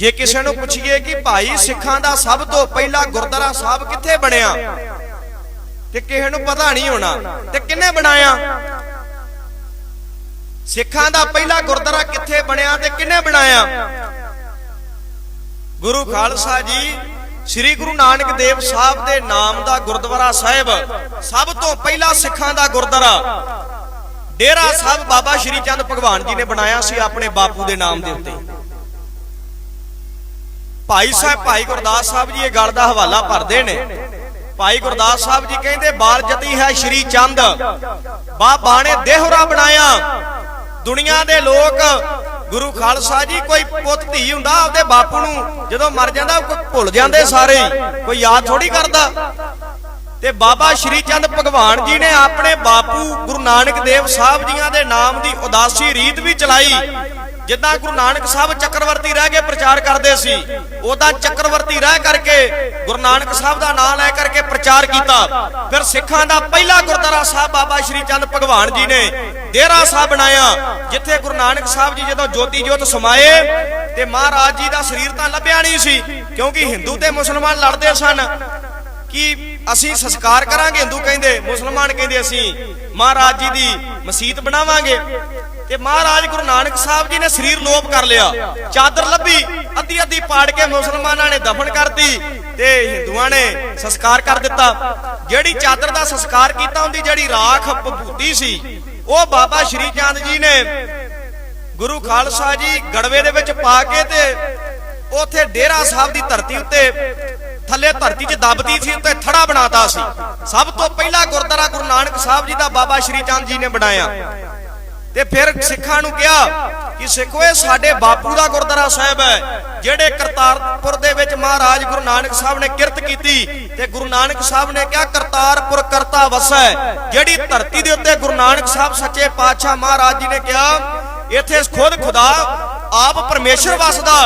ਜੇ ਕਿਸੇ ਨੂੰ ਪੁੱਛੀਏ ਕਿ ਭਾਈ ਸਿੱਖਾਂ ਦਾ ਸਭ ਤੋਂ ਪਹਿਲਾ ਗੁਰਦੁਆਰਾ ਸਾਹਿਬ ਕਿੱਥੇ ਬਣਿਆ? ਤੇ ਕਿਸੇ ਨੂੰ ਪਤਾ ਨਹੀਂ ਹੋਣਾ। ਤੇ ਕਿੰਨੇ ਬਣਾਇਆ? ਸਿੱਖਾਂ ਦਾ ਪਹਿਲਾ ਗੁਰਦੁਆਰਾ ਕਿੱਥੇ ਬਣਿਆ ਤੇ ਕਿੰਨੇ ਬਣਾਇਆ? ਗੁਰੂ ਖਾਲਸਾ ਜੀ, ਸ੍ਰੀ ਗੁਰੂ ਨਾਨਕ ਦੇਵ ਸਾਹਿਬ ਦੇ ਨਾਮ ਦਾ ਗੁਰਦੁਆਰਾ ਸਾਹਿਬ ਸਭ ਤੋਂ ਪਹਿਲਾ ਸਿੱਖਾਂ ਦਾ ਗੁਰਦੁਆਰਾ। ਡੇਰਾ ਸਾਹਿਬ ਬਾਬਾ ਸ਼੍ਰੀ ਚੰਦ ਭਗਵਾਨ ਜੀ ਨੇ ਬਣਾਇਆ ਸੀ ਆਪਣੇ ਬਾਪੂ ਦੇ ਨਾਮ ਦੇ ਉੱਤੇ। ਭਾਈ ਸਾਹਿਬ, ਭਾਈ ਗੁਰਦਾਸ ਸਾਹਿਬ ਜੀ, ਇਹ ਗੱਲ ਦਾ ਹਵਾਲਾ ਭਰਦੇ ਨੇ। ਭਾਈ ਗੁਰਦਾਸ ਸਾਹਿਬ ਜੀ ਕਹਿੰਦੇ, ਬਾਲ ਜਤੀ ਹੈ ਸ਼੍ਰੀ ਚੰਦ। ਬਾਬਾ ਨੇ ਦੇਹਰਾ ਬਣਾਇਆ। ਦੁਨੀਆ ਦੇ ਲੋਕ, ਗੁਰੂ ਖਾਲਸਾ ਜੀ, ਕੋਈ ਪੁੱਤ ਧੀ ਹੁੰਦਾ, ਆਪਦੇ ਬਾਪੂ ਨੂੰ ਜਦੋਂ ਮਰ ਜਾਂਦਾ ਕੋਈ ਭੁੱਲ ਜਾਂਦੇ ਸਾਰੇ। ਕੋਈ ਯਾਦ ਥੋੜੀ ਕਰਦਾ। ਤੇ ਬਾਬਾ ਸ਼੍ਰੀ ਚੰਦ ਭਗਵਾਨ ਜੀ ਨੇ ਆਪਣੇ ਬਾਪੂ ਗੁਰੂ ਨਾਨਕ ਦੇਵ ਸਾਹਿਬ ਜੀਆਂ ਦੇ ਨਾਮ ਦੀ ਉਦਾਸੀ ਰੀਤ ਵੀ ਚਲਾਈ। ਜਿੱਦਾਂ ਗੁਰੂ ਨਾਨਕ ਸਾਹਿਬ ਚੱਕਰਵਰਤੀ ਰਹਿ ਗਏ ਪ੍ਰਚਾਰ ਕਰਦੇ ਸੀ। ਉਹਦਾ ਚੱਕਰਵਰਤੀ ਰਹਿ ਕਰਕੇ ਗੁਰੂ ਨਾਨਕ ਸਾਹਿਬ ਦਾ ਨਾਮ ਲੈ ਕਰਕੇ ਪ੍ਰਚਾਰ ਕੀਤਾ। ਫਿਰ ਸਿੱਖਾਂ ਦਾ ਪਹਿਲਾ ਗੁਰਦੁਆਰਾ ਸਾਹਿਬ ਬਾਬਾ ਸ਼੍ਰੀ ਚੰਦ ਭਗਵਾਨ ਜੀ ਨੇ ਡੇਰਾ ਸਾਹਿਬ ਬਣਾਇਆ, ਜਿੱਥੇ ਗੁਰੂ ਨਾਨਕ ਸਾਹਿਬ ਜੀ ਜਦੋਂ ਜੋਤੀ ਜੋਤ ਸਮਾਏ ਤੇ ਮਹਾਰਾਜ ਜੀ ਦਾ ਸਰੀਰ ਤਾਂ ਲੱਭਿਆ ਨਹੀਂ ਸੀ, ਕਿਉਂਕਿ ਹਿੰਦੂ ਤੇ ਮੁਸਲਮਾਨ ਲੜਦੇ ਸਨ। ਕਿ ਅਸੀਂ ਸੰਸਕਾਰ ਕਰਾਂਗੇ, ਹਿੰਦੂ ਕਹਿੰਦੇ, ਮੁਸਲਮਾਨ ਕਹਿੰਦੇ ਅਸੀਂ, ਮਹਾਰਾਜ ਜੀ ਦੀ ਮਸਜਿਦ ਬਣਾਵਾਂਗੇ। ਤੇ ਮਹਾਰਾਜ ਗੁਰੂ ਨਾਨਕ ਸਾਹਿਬ ਜੀ ਨੇ ਸਰੀਰ ਲੋਪ ਕਰ ਲਿਆ, ਚਾਦਰ ਲੱਭੀ ਅੱਧੀ ਅੱਧੀ ਪਾੜ ਕੇ ਮੁਸਲਮਾਨਾਂ ਨੇ ਦਫਨ ਕਰਤੀ ਤੇ ਹਿੰਦੂਆਂ ਨੇ ਸੰਸਕਾਰ ਕਰ ਦਿੱਤਾ। ਜਿਹੜੀ ਚਾਦਰ ਦਾ ਸੰਸਕਾਰ ਕੀਤਾ ਉਹਦੀ ਜਿਹੜੀ ਰਾਖ ਭਭੂਤੀ ਸੀ, ਉਹ ਬਾਬਾ ਸ਼੍ਰੀ ਚੰਦ ਜੀ ਨੇ ਗੁਰੂ ਖਾਲਸਾ ਜੀ ਗੜਵੇ ਦੇ ਵਿੱਚ ਪਾ ਕੇ ਤੇ ਉਥੇ ਡੇਰਾ ਸਾਹਿਬ ਦੀ ਧਰਤੀ ਉੱਤੇ ਥੱਲੇ ਧਰਤੀ 'ਚ ਦੱਬਦੀ ਸੀ, ਉੱਤੇ ਥੜਾ ਬਣਾਤਾ ਸੀ। ਸਭ ਤੋਂ ਪਹਿਲਾ ਗੁਰਦੁਆਰਾ ਗੁਰੂ ਨਾਨਕ ਸਾਹਿਬ ਜੀ ਦਾ ਬਾਬਾ ਸ਼੍ਰੀ ਚੰਦ ਜੀ ਨੇ ਬਣਾਇਆ। ਤੇ ਫਿਰ ਸਿੱਖਾਂ ਨੂੰ ਕਿਹਾ ਕਿ ਸਿੱਖੋ, ਇਹ ਸਾਡੇ ਬਾਪੂ ਦਾ ਗੁਰਦੁਆਰਾ ਸਾਹਿਬ ਹੈ, ਜਿਹੜੇ ਕਰਤਾਰਪੁਰ ਦੇ ਵਿੱਚ ਮਹਾਰਾਜ ਗੁਰੂ ਨਾਨਕ ਸਾਹਿਬ ਨੇ ਕਿਰਤ ਕੀਤੀ। ਤੇ ਗੁਰੂ ਨਾਨਕ ਸਾਹਿਬ ਨੇ ਕਿਹਾ, ਕਰਤਾਰਪੁਰ ਕਰਤਾ ਵਸੈ। ਜਿਹੜੀ ਧਰਤੀ ਦੇ ਉੱਤੇ ਗੁਰੂ ਨਾਨਕ ਸਾਹਿਬ ਸੱਚੇ ਪਾਤਸ਼ਾਹ ਮਹਾਰਾਜ ਜੀ ਨੇ ਕਿਹਾ, ਇੱਥੇ ਖੁਦ ਖੁਦਾ ਆਪ ਪਰਮੇਸ਼ਰ ਵਸਦਾ।